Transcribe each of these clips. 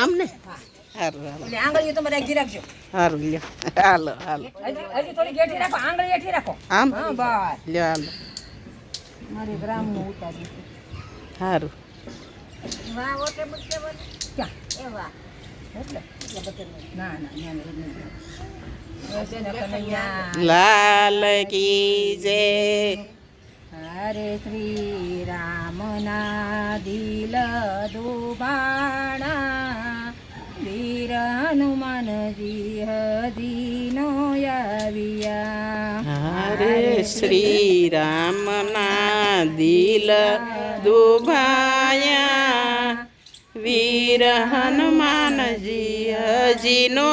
આમ ને સારું હાલો. આંગળીઓ તમારે આગી રાખજો. સારું લ્યો. હાલો હાલો. હજી હજી થોડી ગેઠી રાખો આંગળી રાખો. આમ? હા બસ. લ્યો હાલો મારી ગ્રામનું ઉતારી સારું વાહ ઓકે બુકે બોલ ક્યાં? એ વાહ. ના ના ના ના લાલ કી જય હરે શ્રી રામના દિલ દુબાણા વીર હનુમાનજી હજી નો આવ્યા હરે શ્રી રામના દિલ દુભાયા વીર હનુમાનજી હજી નો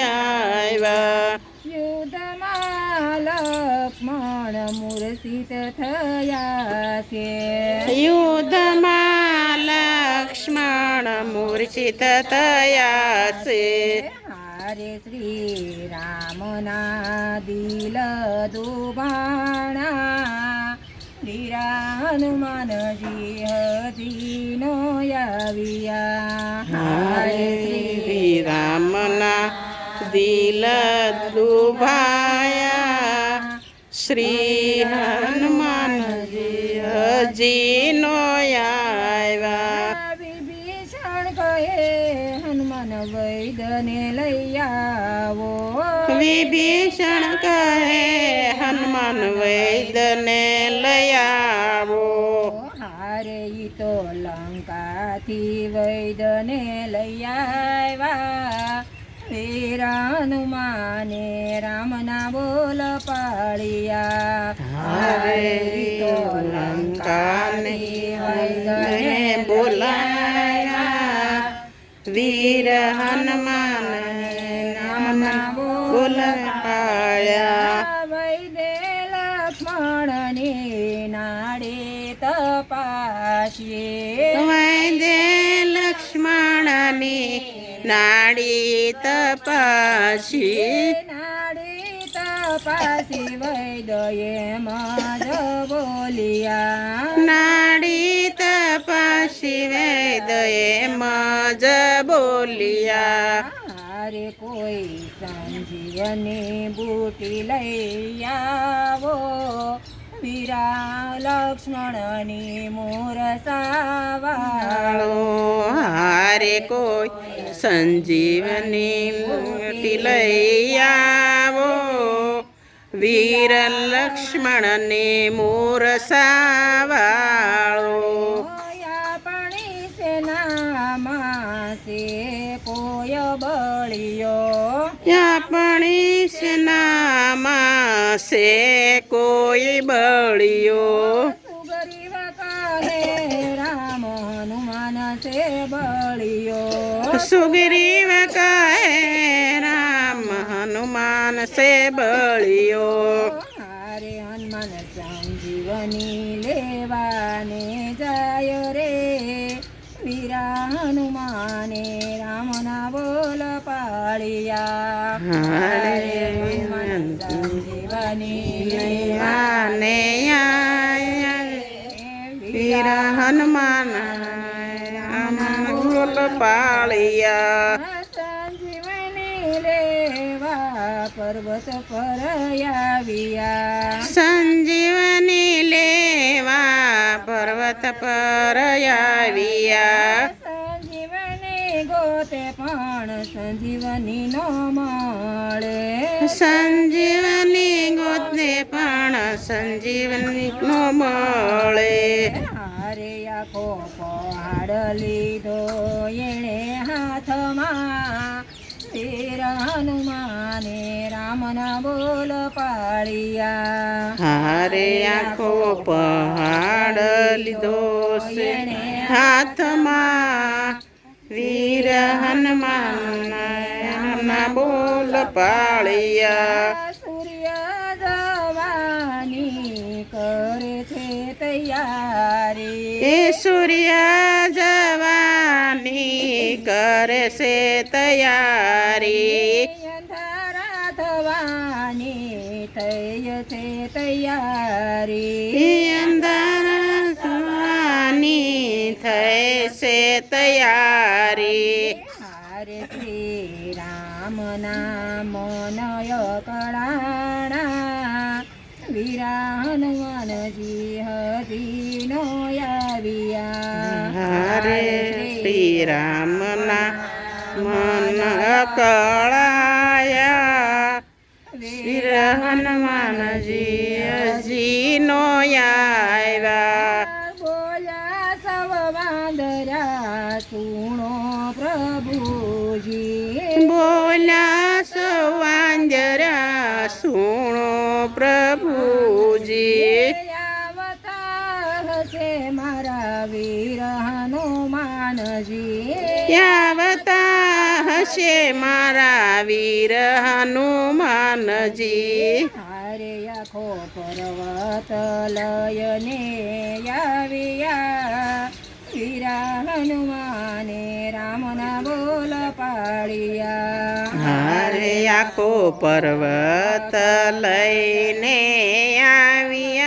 આવ્યા યુદ્ધમાં લક્ષ્મણ મૂર્છિત થયા છે લક્ષ્મણ મૂર્છિત થયા છે હરે શ્રી રામના દિલ દુબાણા વીરા હનુમાનજી હજી નો આવ્યા હરે શ્રી રામના દિલ દુભાયા શ્રી વિભીષણ કહે હનુમાન વૈદને લઈ આવો. હારે તો લંકાથી વૈદને લઈ આવ્યા. વીર હનુમાને રામના બોલ પાડ્યા. હરે લંકાને વૈદને બોલાયા. વીર હનુમાન તપાસીએ દે લક્ષ્મણની નાડી તપાસી. નાડી તપાસી વૈદયે મજ બોલિયા. નાડી તપાસી વેદએ મજ બોલિયા. હારે કોઈ સંજીવની બુટી લઈ આવો. વીરા લક્ષ્મણની મોરસાવાળો વાળો હારે કોઈ સંજીવની મૂર્તિ લઈ આવો. વીર લક્ષ્મણને મૂરસાવાળો આપણી સેનામાં છે કોઈ બળિયો. આપણી સેનામાં છે કોઈ બળિયો. સુગ્રીવ કહે રામ હનુમાન સે બળિયો. હારે હનુમાન સંજીવની લેવાને જાય રે. વીરા હનુમાને રામના બોલ પાળિયા. હારે હનુમાન પાળિયા. સંજીવની લેવા પર્વત પર આવ્યા. સંજીવની લેવા પર્વત પર આવ્યા. સંજીવની ગોતે પણ સંજીવની નો મળે સંજીવની ગોતે પણ સંજીવની નો મળે. હારે આખો પહાડ લીધો એણે હાથમાં. વીર હનુમાને રામના બોલ પાળિયા હારે આખો પહાડ લીધો એણે હાથમાં. વીર હનુમાન બોલ પાળિયા. સૂર્ય જવાની કરે છે તૈયારી. એ સૂર્ય જવાની કરે છે તૈયારી. અંધારા થવાની થઈ છે તૈયારી. અંધારા થવાની થઈ છે તૈયારી. હરે શ્રી રામ હનુમાનજી હરી નો આવ્યા હરે શ્રી રામના મન કળાયા શ્રી હનુમાનજી હજી નો આવ્યા બોલ્યા સવ વાંદરા સુણો પ્રભુજી બોલ્યા સવાંજરા સુણો પ્રભુજી મારા વીર હનુમાનજી આવતા હશે મારા વીર હનુમાનજી હારે આખો પર્વત લયને આવ્યા. વીરા હનુમાને રામના બોલ પાડ્યા. હારે આખો પર્વત લઈને આવ્યા.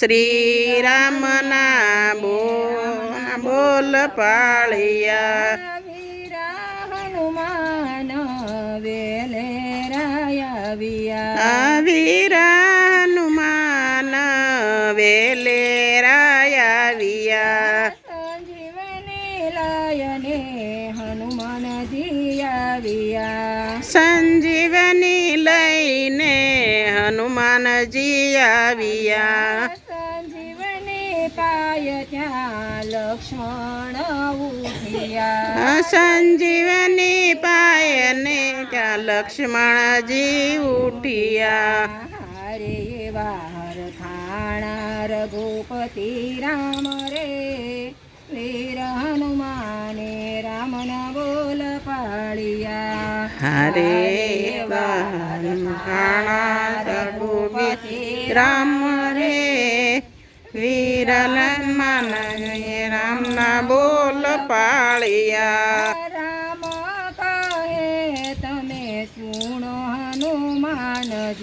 શ્રી રામના બોલ બોલ પાળિયા. વીરા હનુમાન વેલે રાયા વીરા હનુમાન વેલે આવ્યા સંજીવની લાયને હનુમાનજી આવ્યા સંજીવની લઈને હનુમાનજી આવ્યા લક્ષ્મણ ઉઠ્યા. સંજીવની પાયને ત્યાં લક્ષ્મણજી ઉઠ્યા. હારે વાર થાણા રઘુપતિ રામ રે. વીર હનુમાને રામના બોલ પાળિયા હરે વાણા રઘુપતિ રામ રે. વિરલ મન રામના બોલ પાળિયા. રામ કહે તમે સુણો હનુમાનજી.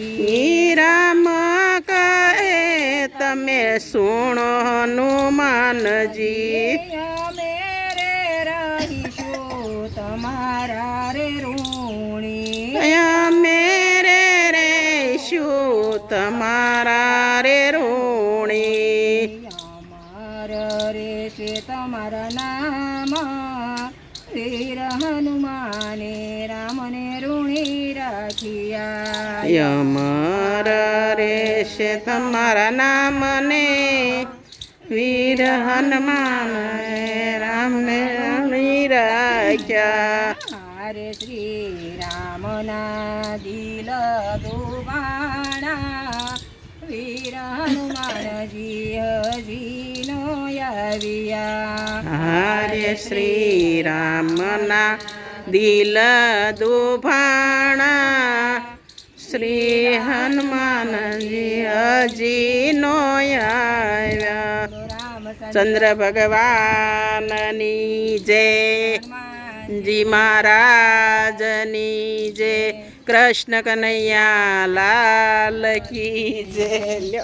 રામ કહે તમે સુણો હનુમાનજી. નામ વીર હનુમાને રામને ઋણી રાખ્યા યમર રેશે તમારા નામને વીર હનુમાન રામને રાખ્યા હરે શ્રી રામના દિલ દુબાણા વીર હનુમાનજી હરે શ્રી રામના દિલ દુભાણા શ્રી હનુમાનજી હજી નો આવ્યા ચંદ્ર ભગવાનની જય જી મહારાજની જય કૃષ્ણ કનૈયા લાલ કી જય